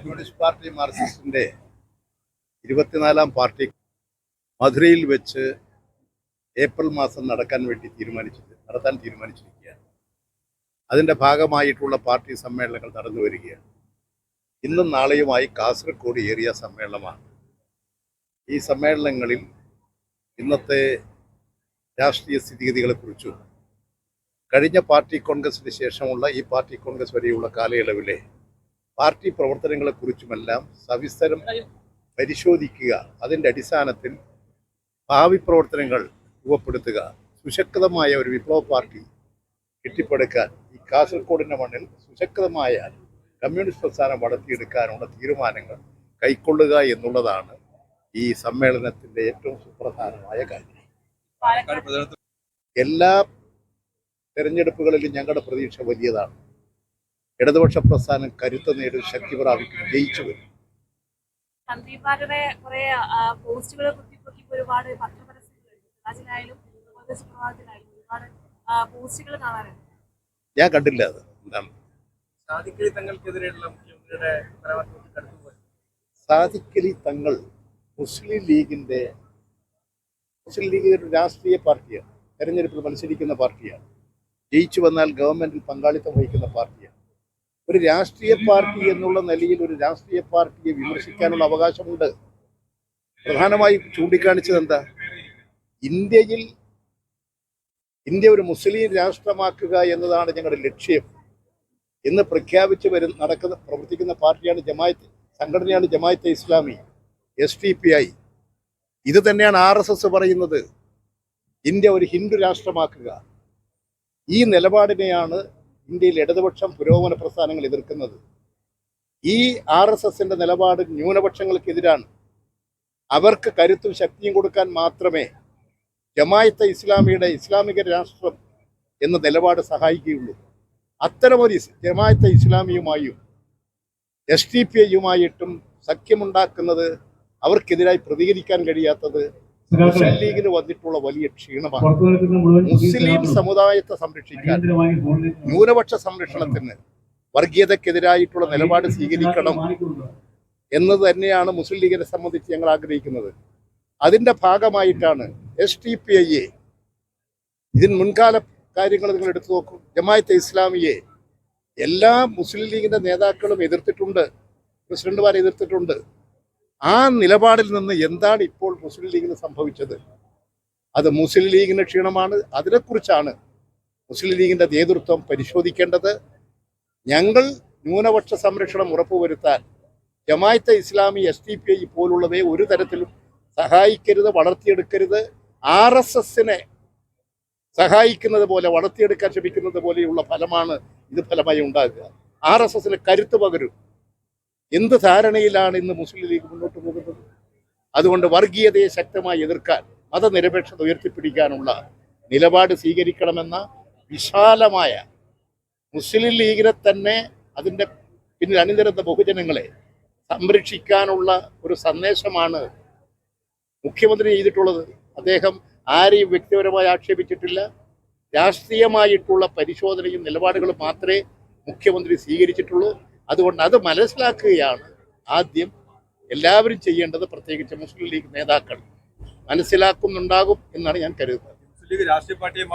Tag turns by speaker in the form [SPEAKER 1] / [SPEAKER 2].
[SPEAKER 1] Communist party മാർക്സിസ്റ്റിന്റെ ഇരുപത്തിനാലാം party മധുരയിൽ വെച്ച് ഏപ്രിൽ മാസം നടക്കാൻ വേണ്ടി തീരുമാനിച്ചത് നടത്താൻ തീരുമാനിച്ചിരിക്കുകയാണ്. അതിന്റെ ഭാഗമായിട്ടുള്ള പാർട്ടി സമ്മേളനങ്ങൾ നടന്നു വരികയാണ്. ഇന്നും നാളെയുമായി കാസർഗോഡ് ഏരിയ സമ്മേളനമാണ്. ഈ സമ്മേളനങ്ങളിൽ ഇന്നത്തെ രാഷ്ട്രീയ സ്ഥിതിഗതികളെക്കുറിച്ചും കഴിഞ്ഞ പാർട്ടി കോൺഗ്രസിന് ശേഷമുള്ള ഈ പാർട്ടി കോൺഗ്രസ് വരെയുള്ള കാലയളവിലെ പാർട്ടി പ്രവർത്തനങ്ങളെക്കുറിച്ചുമെല്ലാം സവിസ്തരം പരിശോധിക്കുക. അതിന്റെ അടിസ്ഥാനത്തിൽ ഭാവി പ്രവർത്തനങ്ങൾ രൂപപ്പെടുത്തുക. സുശക്തമായ ഒരു വിപ്ലവ പാർട്ടി കെട്ടിപ്പടുക്കാൻ ഈ കാസർഗോഡിന്റെ മണ്ണിൽ സുശക്തമായ കമ്മ്യൂണിസ്റ്റ് പ്രസ്ഥാനം വളർത്തിയെടുക്കാനുള്ള തീരുമാനങ്ങൾ കൈക്കൊള്ളുക എന്നുള്ളതാണ് ഈ സമ്മേളനത്തിന്റെ ഏറ്റവും സുപ്രധാനമായ കാര്യം. എല്ലാ തെരഞ്ഞെടുപ്പുകളിലും ഞങ്ങളുടെ പ്രതീക്ഷ വലിയതാണ്. ഇടതുപക്ഷ പ്രസ്ഥാനം കരുത്ത് നേടും ശക്തി പ്രാപിക്കും ജയിച്ചു വരും.
[SPEAKER 2] കുറെ പോസ്റ്റുകളെ ഒരുപാട് ഒരുപാട് പോസ്റ്റുകൾ കാണാറുണ്ട്.
[SPEAKER 1] ഞാൻ കണ്ടില്ല അത്. എന്താണ്?
[SPEAKER 3] സാദിഖലി
[SPEAKER 1] തങ്ങൾ മുസ്ലിം ലീഗിന്റെ മുസ്ലിം ലീഗ് ഒരു രാഷ്ട്രീയ പാർട്ടിയാണ്. തെരഞ്ഞെടുപ്പിൽ മത്സരിക്കുന്ന പാർട്ടിയാണ്. ജയിച്ചു വന്നാൽ ഗവൺമെന്റിൽ പങ്കാളിത്തം വഹിക്കുന്ന പാർട്ടിയാണ്. ഒരു രാഷ്ട്രീയ പാർട്ടി എന്നുള്ള നിലയിൽ ഒരു രാഷ്ട്രീയ പാർട്ടിയെ വിമർശിക്കാനുള്ള അവകാശമുണ്ട്. പ്രധാനമായി ചൂണ്ടിക്കാണിച്ചത് എന്താ? ഇന്ത്യയിൽ ഇന്ത്യ ഒരു മുസ്ലിം രാഷ്ട്രമാക്കുക എന്നതാണ് ഞങ്ങളുടെ ലക്ഷ്യം. എന്ന് പ്രഖ്യാപിച്ച് വരുന്ന നടക്കുന്ന പ്രവർത്തിക്കുന്ന പാർട്ടിയാണ് ജമായത്ത് സംഘടനയാണ് Jamaat-e Islami S D P I ഇത് തന്നെയാണ് ആർ എസ് എസ് പറയുന്നത്. ഇന്ത്യ ഒരു ഹിന്ദു രാഷ്ട്രമാക്കുക. ഈ നിലപാടിനെയാണ് ഇന്ത്യയിൽ ഇടതുപക്ഷം പുരോഗമന പ്രസ്ഥാനങ്ങൾ എതിർക്കുന്നത്. ഈ ആർ എസ് എസിന്റെ നിലപാട് ന്യൂനപക്ഷങ്ങൾക്കെതിരാണ്. അവർക്ക് കരുത്തും ശക്തിയും കൊടുക്കാൻ മാത്രമേ ജമായത്തെ ഇസ്ലാമിയുടെ ഇസ്ലാമിക രാഷ്ട്രം എന്ന നിലപാട് സഹായിക്കുകയുള്ളൂ. അത്തരമൊരു ജമായത്തെ ഇസ്ലാമിയുമായും എസ് ടി പി ഐയുമായിട്ടും സഖ്യമുണ്ടാക്കുന്നത് അവർക്കെതിരായി പ്രതികരിക്കാൻ കഴിയാത്തത് മുസ്ലിം ലീഗിന് വന്നിട്ടുള്ള വലിയ ക്ഷീണമാണ്. മുസ്ലിം സമുദായത്തെ സംരക്ഷിക്കാൻ ന്യൂനപക്ഷ സംരക്ഷണത്തിന് വർഗീയതക്കെതിരായിട്ടുള്ള നിലപാട് സ്വീകരിക്കണം എന്നത് തന്നെയാണ് മുസ്ലിം ലീഗിനെ സംബന്ധിച്ച് ഞങ്ങൾ ആഗ്രഹിക്കുന്നത്. അതിന്റെ ഭാഗമായിട്ടാണ് എസ് ടി പി എ ഇതിന് മുൻകാല കാര്യങ്ങൾ നിങ്ങൾ എടുത്തു നോക്കും. ജമായത്തെ ഇസ്ലാമിയെ എല്ലാ മുസ്ലിം ലീഗിന്റെ നേതാക്കളും എതിർത്തിട്ടുണ്ട്. പ്രസിഡന്റുമാരെ എതിർത്തിട്ടുണ്ട്. ആ നിലപാടിൽ നിന്ന് എന്താണ് ഇപ്പോൾ മുസ്ലിം ലീഗിന് സംഭവിച്ചത്? അത് മുസ്ലിം ലീഗിന്റെ ക്ഷീണമാണ്. അതിനെക്കുറിച്ചാണ് മുസ്ലിം ലീഗിന്റെ നേതൃത്വം പരിശോധിക്കേണ്ടത്. ഞങ്ങൾ ന്യൂനപക്ഷ സംരക്ഷണം ഉറപ്പുവരുത്താൻ Jamaat-e Islami S D P I പോലുള്ളവയെ ഒരു തരത്തിലും സഹായിക്കരുത് വളർത്തിയെടുക്കരുത്. ആർ എസ് എസിനെ സഹായിക്കുന്നത് പോലെ വളർത്തിയെടുക്കാൻ ശ്രമിക്കുന്നത് പോലെയുള്ള ഫലമാണ് ഇത് ഫലമായി ഉണ്ടാകുക. ആർ എസ് എസിന് കരുത്ത് പകരും. എന്ത് ധാരണയിലാണ് ഇന്ന് മുസ്ലിം ലീഗ് മുന്നോട്ട് പോകുന്നത് അതുകൊണ്ട് വർഗീയതയെ ശക്തമായി എതിർക്കാൻ മതനിരപേക്ഷത ഉയർത്തിപ്പിടിക്കാനുള്ള നിലപാട് സ്വീകരിക്കണമെന്ന വിശാലമായ മുസ്ലിം ലീഗിനെ തന്നെ അതിന്റെ പിന്നിൽ അണിനിരുന്ന ബഹുജനങ്ങളെ സംരക്ഷിക്കാനുള്ള ഒരു സന്ദേശമാണ് മുഖ്യമന്ത്രി ചെയ്തിട്ടുള്ളത്. അദ്ദേഹം ആരെയും വ്യക്തിപരമായി ആക്ഷേപിച്ചിട്ടില്ല. രാഷ്ട്രീയമായിട്ടുള്ള പരിശോധനയും നിലപാടുകളും മാത്രമേ മുഖ്യമന്ത്രി സ്വീകരിച്ചിട്ടുള്ളൂ. അതുകൊണ്ട് അത് മനസ്സിലാക്കുകയാണ് ആദ്യം എല്ലാവരും ചെയ്യേണ്ടത് പ്രത്യേകിച്ച് മുസ്ലിം ലീഗ് നേതാക്കൾ മനസ്സിലാക്കുന്നുണ്ടാകും എന്നാണ് ഞാൻ കരുതുന്നത്.
[SPEAKER 3] മുസ്ലിം ലീഗ് രാഷ്ട്രീയ പാർട്ടിയെ